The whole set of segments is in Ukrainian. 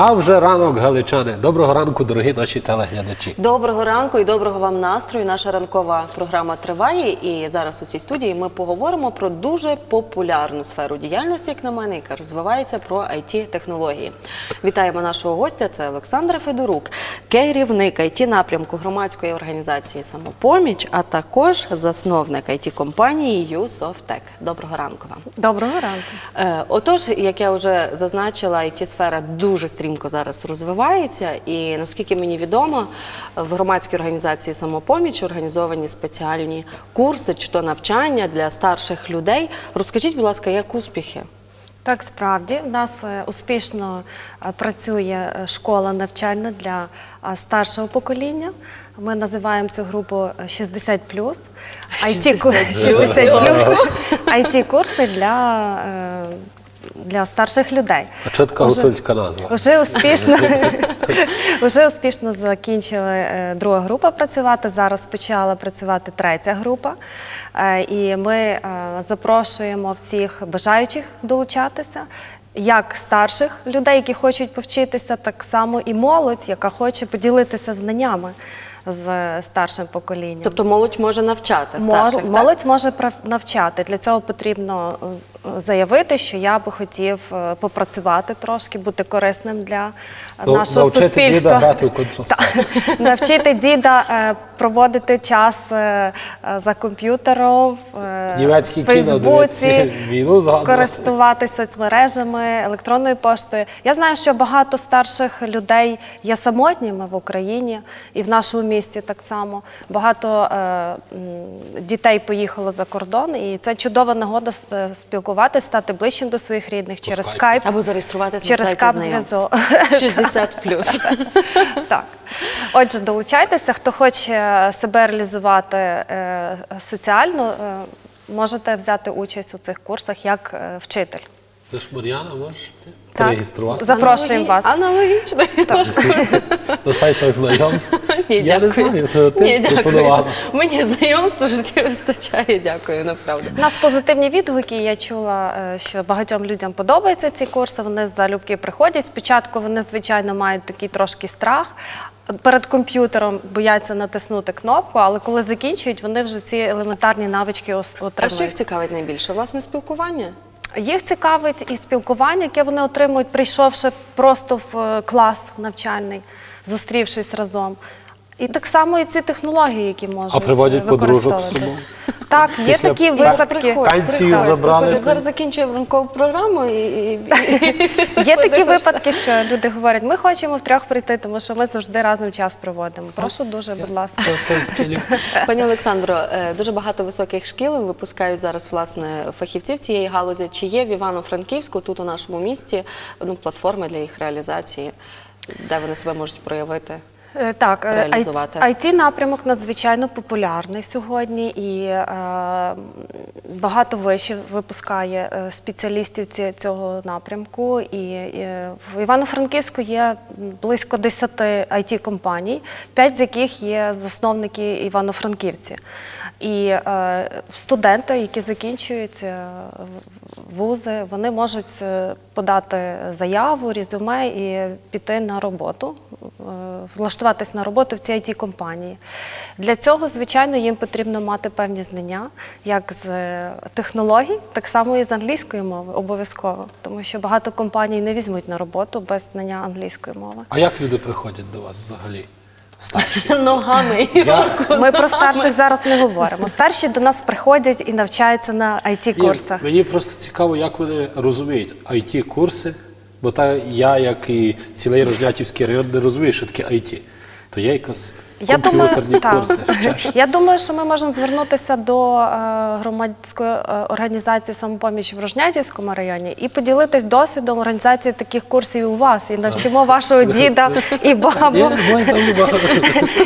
А вже ранок, галичани. Доброго ранку, дорогі наші телеглядачі. Доброго ранку і доброго вам настрою. Наша ранкова програма триває. І зараз у цій студії ми поговоримо про дуже популярну сферу діяльності, як на мене, яка розвивається про it технології Вітаємо нашого гостя. Це Олександра Федорук, керівник it напрямку громадської організації Самопоміч, а також засновник it компанії «Юсофтек». Доброго ранку вам. Доброго ранку. Е, Отож, як я вже зазначила, it сфера дуже стрімко зараз розвивається, і наскільки мені відомо, в громадській організації самопоміч організовані спеціальні курси чи то навчання для старших людей. Розкажіть, будь ласка, як успіхи? Так, справді у нас е, успішно е, працює е, школа навчальна для старшого покоління. Ми називаємо цю групу е, 60 IT, ку- 60 IT курси для, для старших людей. А що така Уже- гуцульська назва? Вже успішно, вже успішно закінчили е, друга група працювати. Зараз почала працювати третя група. Е, І ми е, запрошуємо всіх бажаючих долучатися. Як старших людей, які хочуть повчитися, так само і молодь, яка хоче поділитися знаннями з старшим поколінням. Тобто молодь може навчати старших, так? молодь може прав- навчати. Для цього потрібно з- заявити, що я би хотів е, попрацювати трошки, бути корисним для Ну, нашого навчити суспільства. діда грати в контрастат. Навчити діда е, проводити час е, е, за комп'ютером, е, в Фейсбуці, користуватися соцмережами, електронною поштою. Я знаю, що багато старших людей є самотніми в Україні і в нашому місті так само. Багато дітей поїхало за кордон, і це чудова нагода спілкуватися, стати ближчим до своїх рідних через скайп. Або зареєструватися Через на сайті скайп знайомств. зв'язок. 60 плюс. Так. Отже, долучайтеся, хто хоче себе реалізувати е, соціально, е, можете взяти участь у цих курсах як е, вчитель. Ти ж Мар'яна, можеш ти Так. Запрошуємо вас. Аналогічно. на сайтах знайомств? Ні, Я не знаю, це ти пропонувала. Мені знайомств в житті вистачає. Дякую, направду. У нас позитивні відгуки. Я чула, що багатьом людям подобаються ці курси. Вони залюбки приходять. Спочатку вони, звичайно, мають такий трошки страх. Перед комп'ютером бояться натиснути кнопку, але коли закінчують, вони вже ці елементарні навички ос- А що їх цікавить найбільше? Власне спілкування? Їх цікавить і спілкування, яке вони отримують, прийшовши просто в е, клас навчальний, зустрівшись разом. І так само і ці технології, які можуть А приводять е, подружок з використовуватись. собою? Так, є Після такі випадки. Пенсію забрали. Зараз закінчуємо ранкову програму і, і, і Є такі випадки, що люди говорять, ми хочемо втрьох прийти, тому що ми завжди разом час проводимо. Прошу дуже, будь ласка. Пані Олександро, е, дуже багато високих шкіл випускають зараз власне фахівців цієї галузі. Чи є в Івано-Франківську тут у нашому місті ну, платформи для їх реалізації, де вони себе можуть проявити? Е, Так, е, реалізувати. it напрямок надзвичайно популярний сьогодні, і е, багато вишів випускає спеціалістів ці- цього напрямку. І в Івано-Франківську є близько 10 it компаній, 5 з яких є засновники івано-франківці. І е, студенти, які закінчують вузи, вони можуть подати заяву, резюме і піти на роботу, влаштуватись на роботу в цій it компанії. Для цього, звичайно, їм потрібно мати певні знання, як з е, технологій, так само і з англійської мови, обов'язково, тому що багато компаній не візьмуть на роботу без знання англійської мови. А як люди приходять до вас взагалі? Старші? Ногами і Я- Ми про старших зараз не говоримо. Старші до нас приходять і навчаються на it курсах Мені просто цікаво, як вони розуміють it курси бо та я, як і цілий Рожнятівський район, не розумію, що таке IT. То є якась Я думаю, так. курси. Я думаю, що ми можемо звернутися до е, громадської е, організації самопоміч в Рожнятівському районі і поділитись досвідом організації таких курсів у вас. І навчимо вашого діда і бабу.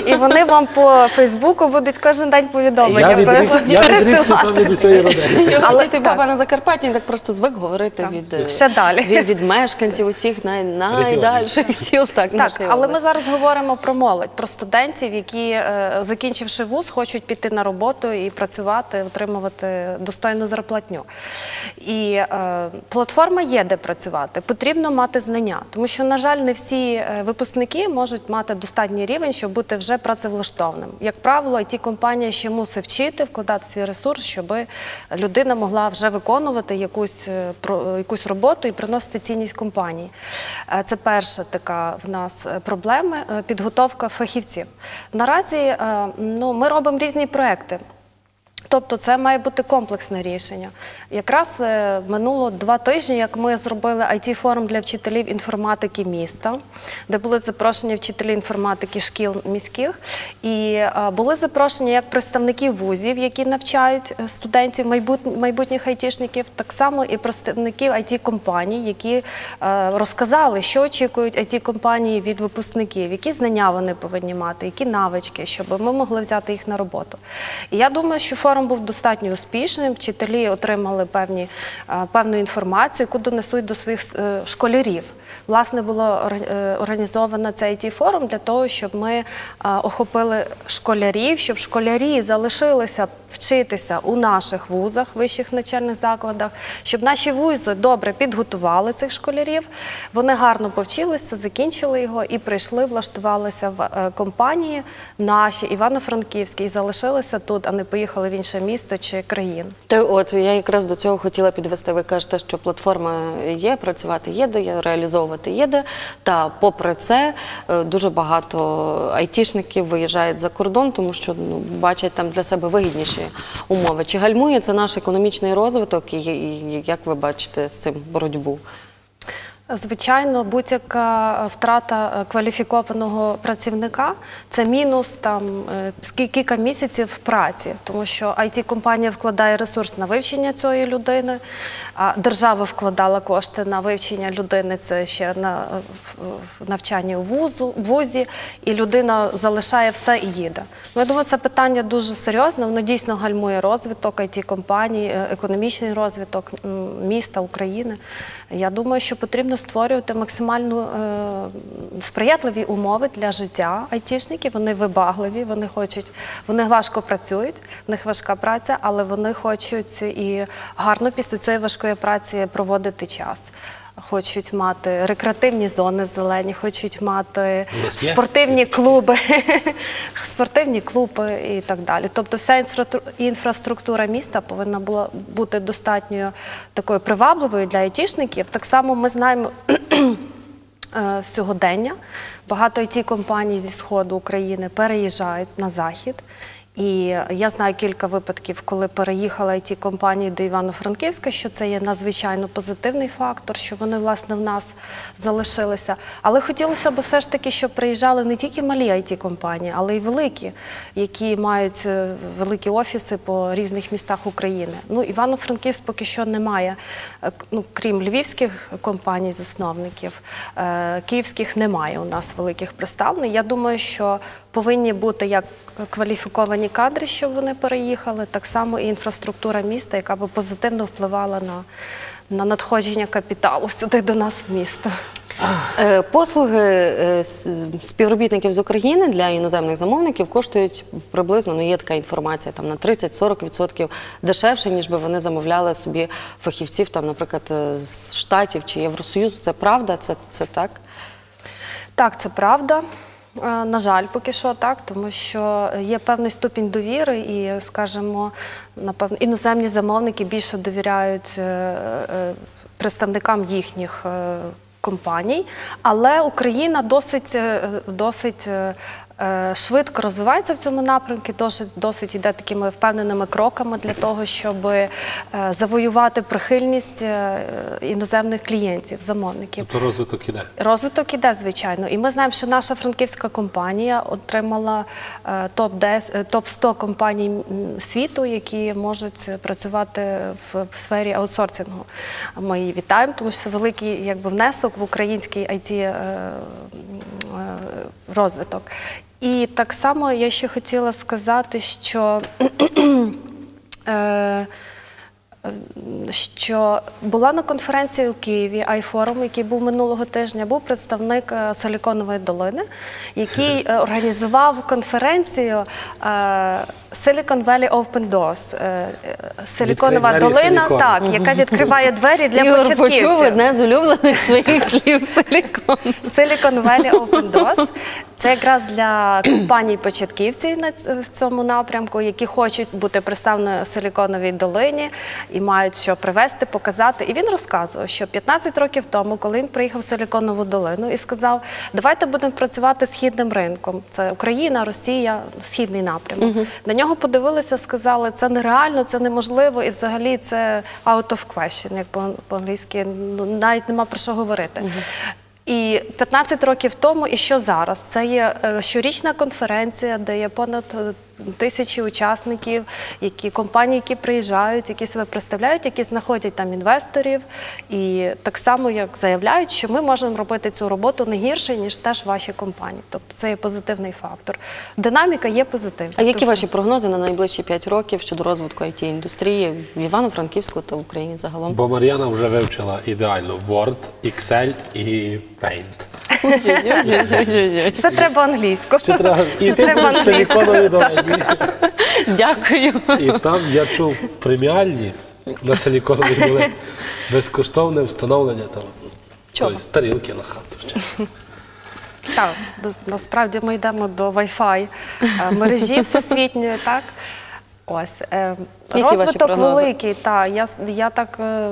І вони вам по Фейсбуку будуть кожен день повідомлення. Я відрік- я відрікся від усієї родини. Але діти баба на Закарпатті він так просто звик говорити від, е, Ще далі. від, від мешканців усіх най, найдальших сіл. Так, Так, але ми зараз говоримо про молодь. молодь, про студентів, які, е, закінчивши вуз, хочуть піти на роботу і працювати, отримувати достойну зарплатню. І е, платформа є де працювати. Потрібно мати знання, тому що, на жаль, не всі е, випускники можуть мати достатній рівень, щоб бути вже працевлаштованим. Як правило, it компанія ще мусить вчити, вкладати свій ресурс, щоб людина могла вже виконувати якусь, роботу і приносити цінність компанії. Це перша така в нас проблема підготовка фахівців. Наразі е, ну, ми робимо різні проекти. Тобто це має бути комплексне рішення. Якраз е, минуло два тижні, як ми зробили it форум для вчителів інформатики міста, де були запрошені вчителі інформатики шкіл міських, і е, були запрошені як представники вузів, які навчають е, студентів майбутніх айтішників, так само і представників it компаній, які розказали, що очікують it компанії від випускників, які знання вони повинні мати, які навички, щоб ми могли взяти їх на роботу. І я думаю, що форум був достатньо успішним. Вчителі отримали певні, певну інформацію, яку донесуть до своїх е, школярів. Власне, було е, організовано цей it форум для того, щоб ми е, охопили школярів, щоб школярі залишилися вчитися у наших вузах, вищих навчальних закладах, щоб наші вузи добре підготували цих школярів. Вони гарно повчилися, закінчили його і прийшли, влаштувалися в е, компанії наші Івано-Франківські і залишилися тут, а не поїхали в інше місто чи країну. Та от я якраз до цього хотіла підвести. Ви кажете, що платформа є, працювати є де, реалізовувати є де. Та попри це е, дуже багато айтішників виїжджають за кордон, тому що ну, бачать там для себе вигідніші умови. Чи гальмує це наш економічний розвиток? І як ви бачите з цим боротьбу? Звичайно, будь-яка втрата е, кваліфікованого працівника це мінус там е, кілька місяців праці, тому що it компанія вкладає ресурс на вивчення цієї людини, а держава вкладала кошти на вивчення людини. Це ще на е, навчанні у вузі, і людина залишає все і їде. Ну, я думаю, це питання дуже серйозне. Воно дійсно гальмує розвиток it компаній, е, економічний розвиток міста України. Я думаю, що потрібно створювати максимально е, сприятливі умови для життя айтішників. Вони вибагливі, вони хочуть, вони важко працюють, в них важка праця, але вони хочуть і гарно після цієї важкої праці проводити час. Хочуть мати рекреативні зони зелені, хочуть мати спортивні клуби, спортивні клуби і так далі. Тобто вся інфраструктура міста повинна була бути достатньо такою привабливою для айтішників. Так само ми знаємо. е, Сьогодення багато it компаній зі сходу України переїжджають на захід. І я знаю кілька випадків, коли переїхали it компанії до Івано-Франківська, що це є надзвичайно позитивний фактор, що вони власне в нас залишилися. Але хотілося б все ж таки, щоб приїжджали не тільки малі it компанії, але й великі, які мають е, великі офіси по різних містах України. Ну, Івано-Франківськ поки що немає, е, ну, крім львівських компаній, засновників, е, київських немає у нас великих представлень. Я думаю, що повинні бути як кваліфіковані кадри, щоб вони переїхали, так само і інфраструктура міста, яка би позитивно впливала на, на надходження капіталу сюди до нас в місто. Е, Послуги е, співробітників з України для іноземних замовників коштують приблизно, ну є така інформація, там на 30-40% дешевше, ніж би вони замовляли собі фахівців, там, наприклад, е, з Штатів чи Євросоюзу. Це правда? Це, це так? Так, це правда. Е, На жаль, поки що так, тому що є певний ступінь довіри, і, скажімо, напевно, іноземні замовники більше довіряють е, е, представникам їхніх компаній, але Україна досить, досить швидко розвивається в цьому напрямку, досить, досить йде такими впевненими кроками для того, щоб е, завоювати прихильність е, іноземних клієнтів, замовників. Тобто розвиток іде. Розвиток іде, звичайно. І ми знаємо, що наша франківська компанія отримала е, топ-10, топ-100 компаній світу, які можуть працювати в сфері аутсорсингу. Ми її вітаємо, тому що це великий якби, внесок в український it е, е, розвиток. І так само я ще хотіла сказати, що е, що була на конференції у Києві iForum, який був минулого тижня, був представник е, Силіконової долини, який е, організував конференцію Silicon Valley Open Doors. е, е, Силіконова Відкрий двері долина, Силікону. так, яка відкриває двері для Ігор почув початківців. одне з улюблених своїх слів силікон. Silicon Valley Open Doors – це якраз для компаній-початківців на ц- в цьому напрямку, які хочуть бути представленою у Силіконовій долині і мають що привезти, показати. І він розказував, що 15 років тому, коли він приїхав в Силіконову долину і сказав, давайте будемо працювати східним ринком. Це Україна, Росія, східний напрямок. На нього подивилися, сказали, це нереально, це неможливо, і взагалі це out of question, як по- по-англійськи, ну, навіть нема про що говорити. І 15 років тому, і що зараз? Це є е, щорічна конференція, де є понад е, тисячі учасників, які компанії, які приїжджають, які себе представляють, які знаходять там інвесторів, і так само як заявляють, що ми можемо робити цю роботу не гірше ніж теж ваші компанії. Тобто це є позитивний фактор. Динаміка є позитивна. А які Тобто- ваші прогнози на найближчі 5 років щодо розвитку it індустрії в Івано-Франківську та в Україні загалом? Бо Мар'яна вже вивчила ідеально Word, Excel і Paint. Ще треба англійську. Ще треба Ще треба англійську. силіконові. Дякую. І там я чув преміальні на силіконовій долині. Безкоштовне встановлення там. Чого? тобто, тарілки на хату. Так, насправді ми йдемо до Wi-Fi е, мережі всесвітньої, так? Ось е, розвиток великий. Та я, я так е,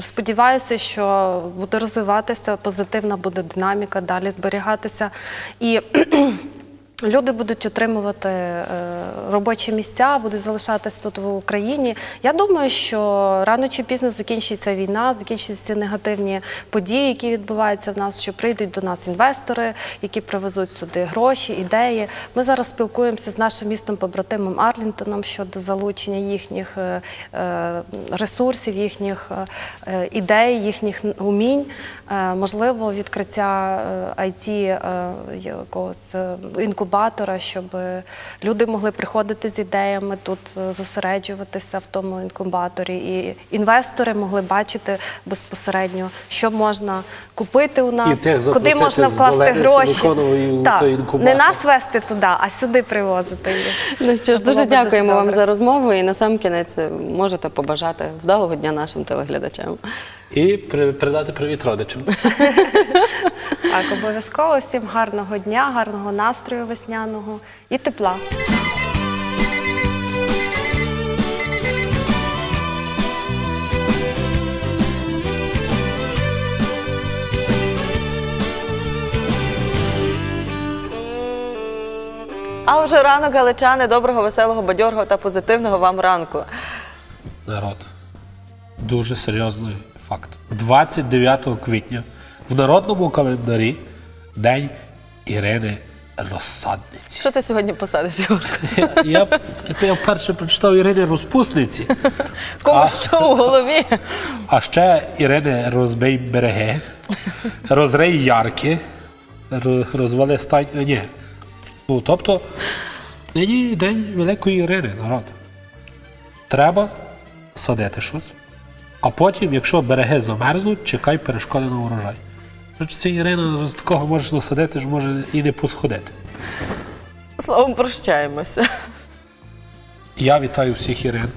сподіваюся, що буде розвиватися, позитивна буде динаміка, далі зберігатися. І Люди будуть отримувати е, робочі місця, будуть залишатися тут в Україні. Я думаю, що рано чи пізно закінчиться війна, закінчаться ці негативні події, які відбуваються в нас, що прийдуть до нас інвестори, які привезуть сюди гроші, ідеї. Ми зараз спілкуємося з нашим містом побратимом Арлінтоном щодо залучення їхніх е, е, ресурсів, їхніх ідей, їхніх умінь. Можливо, відкриття IT якогось е, інкубатора, щоб е, люди могли приходити з ідеями тут е, зосереджуватися в тому інкубаторі, і інвестори могли бачити безпосередньо, що можна купити у нас, І куди можна вкласти гроші. Так, не нас вести туди, а сюди привозити. Ну що ж, дуже дякуємо вам за розмову. І на сам кінець е, можете побажати вдалого дня нашим телеглядачам. І передати привіт родичам. Так, обов'язково всім гарного дня, гарного настрою весняного і тепла. А вже ранок, галичани, доброго, веселого, бадьорого та позитивного вам ранку. Народ. Дуже серйозний факт. 29 квітня в народному календарі День Ірини Розсадниці. Що ти сьогодні посадиш, Ігор? Я, я, вперше прочитав Ірини Розпусниці, Кому що у голові? а ще Ірини Розбий береги, Розрий ярки, ро- розвали стань. е, Ні. Ну, тобто, нині день великої Ірини, народ. Треба садити щось, а потім, якщо береги замерзнуть, чекай перешкоди на урожай. Це Ірина з такого можеш насадити, що може і не посходити. Словом, прощаємося. Я вітаю всіх Ірин.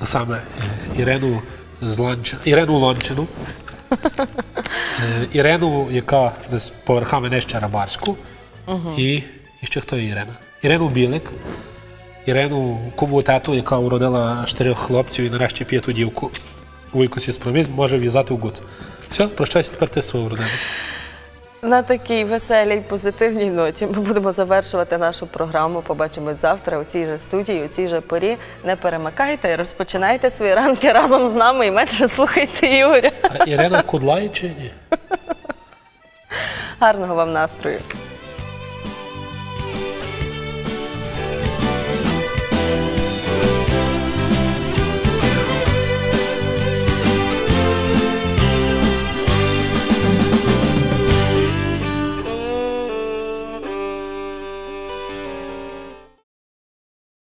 А саме е, Ірину з Ланча, Ірину Лончину, е, Ірину, яка десь поверхами нижче Рабарську, і, і ще хто є Ірина? Ірину Білик, Ірину Кубутету, яка уродила чотирьох хлопців і нарешті п'яту дівку. Вуйко сіспроміз може в'язати в гуц. Все, прощайся тепер ти з своєю. На такій веселій, позитивній ноті ми будемо завершувати нашу програму. Побачимось завтра у цій же студії, у цій же порі. Не перемикайте, розпочинайте свої ранки разом з нами і менше слухайте Ігоря. А Ірина Кудлай чи ні? Гарного вам настрою.